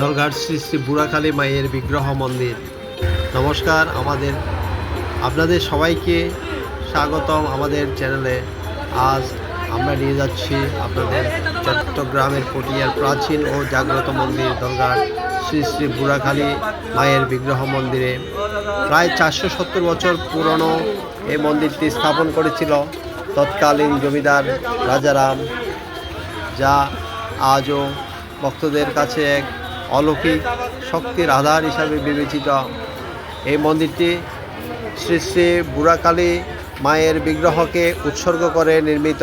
ধলঘাট শ্রী শ্রী বুড়াকালী মায়ের বিগ্রহ মন্দির। নমস্কার, আমাদের, আপনাদের সবাইকে স্বাগতম আমাদের চ্যানেলে। আজ আমরা নিয়ে যাচ্ছি আপনাদের চট্টগ্রামের পটিয়ার প্রাচীন ও জাগ্রত মন্দির ধলঘাট শ্রী শ্রী বুড়াখালী মায়ের বিগ্রহ মন্দিরে। প্রায় চারশো সত্তর বছর পুরনো এই মন্দিরটি স্থাপন করেছিল তৎকালীন জমিদার রাজারাম, যা আজও ভক্তদের কাছে এক অলৌকিক শক্তির আধার হিসাবে বিবেচিত। এই মন্দিরটি শ্রী শ্রী বুড়াকালী মায়ের বিগ্রহকে উৎসর্গ করে নির্মিত।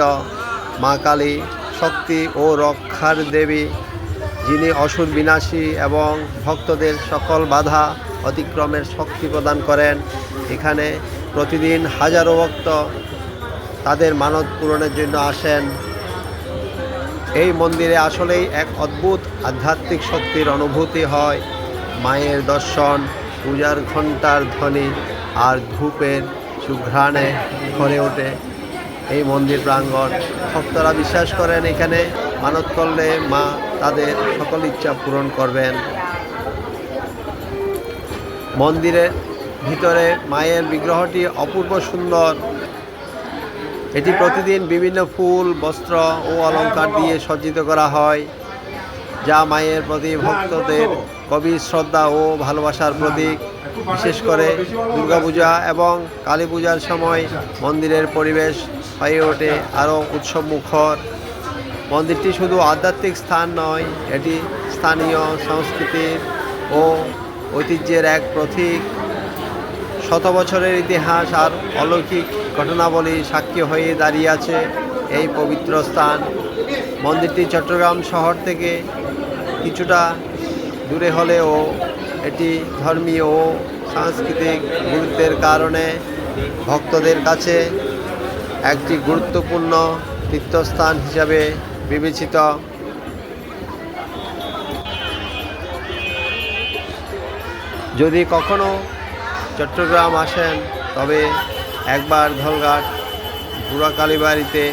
মা কালী শক্তি ও রক্ষার দেবী, যিনি অসুর বিনাশী এবং ভক্তদের সকল বাধা অতিক্রমের শক্তি প্রদান করেন। এখানে প্রতিদিন হাজারো ভক্ত তাদের মানত পূরণের জন্য আসেন। এই মন্দিরে আসলেই এক অদ্ভুত আধ্যাত্মিক শক্তির অনুভূতি হয়। মায়ের দর্শন, পূজার ঘণ্টার ধ্বনি আর ধূপের সুঘ্রাণে ভরে ওঠে। এই মন্দির প্রাঙ্গণ ভক্তরা বিশ্বাস করেন এখানে মানত করলে মা তাদের সকল ইচ্ছা পূরণ করবেন। মন্দিরের ভিতরে মায়ের বিগ্রহটি অপূর্ব সুন্দর। এটি প্রতিদিন বিভিন্ন ফুল, বস্ত্র ও অলংকার দিয়ে সজ্জিত করা হয়, যা মায়ের প্রতি ভক্তদের গভীর শ্রদ্ধা ও ভালোবাসার প্রতীক। বিশেষ করে দুর্গাপূজা এবং কালী পূজার সময় মন্দিরের পরিবেশ হয়ে ওঠে আরও উৎসব মুখর মন্দিরটি শুধু আধ্যাত্মিক স্থান নয়, এটি স্থানীয় সংস্কৃতির ও ঐতিহ্যের এক প্রতীক। শত বছরের ইতিহাস আর অলৌকিক ঘটনাবলী সাক্ষী হয়ে দাঁড়িয়ে আছে এই পবিত্র স্থান। মন্দিরটি চট্টগ্রাম শহর থেকে কিছুটা দূরে হলেও এটি ধর্মীয় ও সাংস্কৃতিক গুরুত্বের কারণে ভক্তদের কাছে একটি গুরুত্বপূর্ণ তীর্থস্থান হিসাবে বিবেচিত। যদি কখনো চট্টগ্রাম আসেন, তবে একবার ধলঘাট বুড়া কালী বাড়িতে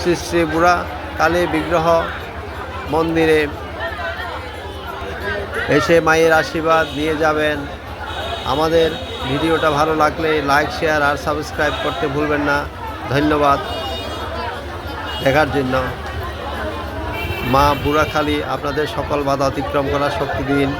শ্রী শ্রী বুড়া কালী বিগ্রহ মন্দিরে এসে মায়ের আশীর্বাদ নিয়ে যাবেন। আমাদের ভিডিওটা ভালো লাগলে লাইক, শেয়ার আর সাবস্ক্রাইব করতে ভুলবেন না। ধন্যবাদ দেখার জন্য। মা বুড়াখালী আপনাদের সকল বাধা অতিক্রম করার শক্তি দিন।